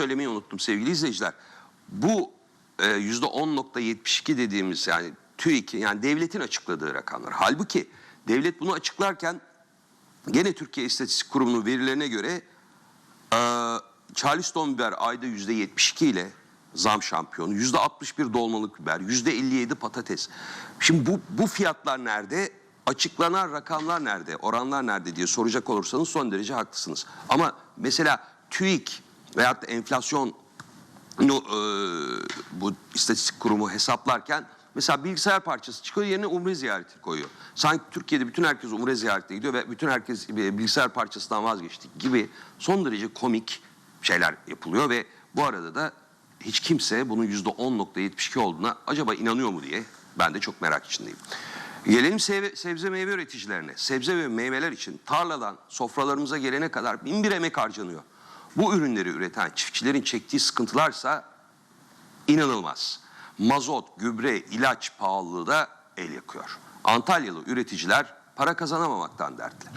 söylemeyi unuttum sevgili izleyiciler. Bu e, %10.72 dediğimiz yani TÜİK yani devletin açıkladığı rakamlar. Halbuki devlet bunu açıklarken gene Türkiye İstatistik Kurumu'nun verilerine göre e, Charleston biber ayda %72 ile zam şampiyonu, %61 dolmalık biber, %57 patates. Şimdi bu, bu fiyatlar nerede? Açıklanan rakamlar nerede? Oranlar nerede diye soracak olursanız son derece haklısınız. Ama mesela TÜİK veyahut da enflasyon e, bu istatistik kurumu hesaplarken mesela bilgisayar parçası çıkıyor yerine umre ziyareti koyuyor. Sanki Türkiye'de bütün herkes umre ziyaretine gidiyor ve bütün herkes e, bilgisayar parçasından vazgeçti gibi son derece komik şeyler yapılıyor ve bu arada da hiç kimse bunun %10.72 olduğuna acaba inanıyor mu diye ben de çok merak içindeyim. Gelelim sebze, sebze meyve üreticilerine. Sebze ve meyveler için tarladan sofralarımıza gelene kadar bin bir emek harcanıyor. Bu ürünleri üreten çiftçilerin çektiği sıkıntılarsa inanılmaz. Mazot, gübre, ilaç pahalılığı da el yakıyor. Antalyalı üreticiler para kazanamamaktan dertli.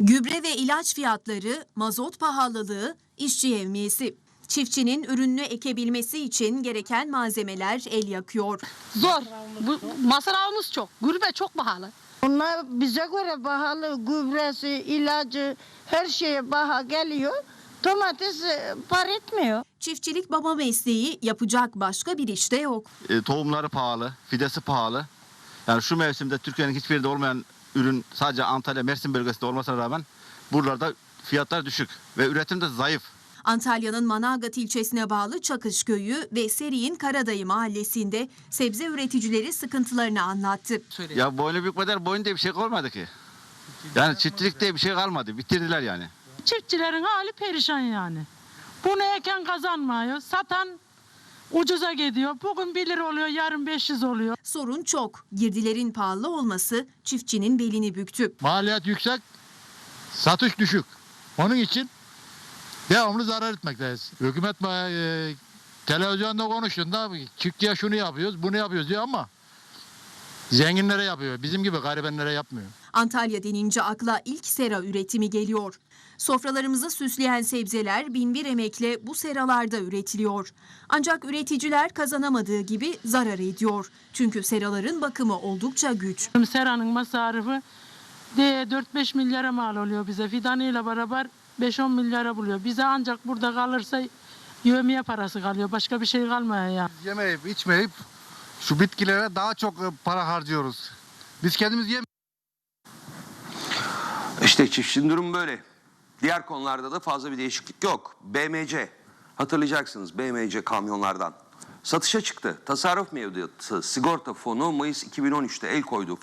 Gübre ve ilaç fiyatları, mazot pahalılığı, işçi yevmiyesi. Çiftçinin ürününü ekebilmesi için gereken malzemeler el yakıyor. Zor. Bu masrafımız çok. Gurbe çok pahalı. Onlar bize göre pahalı gübresi, ilacı, her şeye paha geliyor. Domates e, par etmiyor. Çiftçilik baba mesleği yapacak başka bir işte yok. E, tohumları pahalı, fidesi pahalı. Yani şu mevsimde Türkiye'nin hiçbir yerinde olmayan ürün sadece Antalya, Mersin bölgesinde olmasına rağmen buralarda fiyatlar düşük ve üretim de zayıf. Antalya'nın Manavgat ilçesine bağlı Çakış Köyü ve Seri'nin Karadayı mahallesinde sebze üreticileri sıkıntılarını anlattı. Ya boynu bükmeden boyun diye bir şey kalmadı ki. Yani çiftçilik diye bir şey kalmadı. Bitirdiler yani. Çiftçilerin hali perişan yani. Bunu eken kazanmıyor. Satan ucuza gidiyor. Bugün 1 lira oluyor, yarın 500 oluyor. Sorun çok. Girdilerin pahalı olması çiftçinin belini büktü. Maliyet yüksek, satış düşük. Onun için devamlı zarar etmekteyiz. Hükümet e, televizyonda konuştuğunda çiftçiye şunu yapıyoruz, bunu yapıyoruz diyor ama zenginlere yapıyor. Bizim gibi garibenlere yapmıyor. Antalya denince akla ilk sera üretimi geliyor. Sofralarımızı süsleyen sebzeler binbir emekle bu seralarda üretiliyor. Ancak üreticiler kazanamadığı gibi zarar ediyor. Çünkü seraların bakımı oldukça güç. Sera'nın masrafı de 4-5 milyara mal oluyor bize. Fidanıyla beraber 5-10 milyara buluyor. Bize ancak burada kalırsa yövmiye parası kalıyor. Başka bir şey kalmıyor yani. Yemeyip içmeyip şu bitkilere daha çok para harcıyoruz. Biz kendimiz yem İşte çiftçinin durumu böyle. Diğer konularda da fazla bir değişiklik yok. BMC, hatırlayacaksınız BMC kamyonlardan. Satışa çıktı. Tasarruf mevduatı sigorta fonu Mayıs 2013'te el koyduğu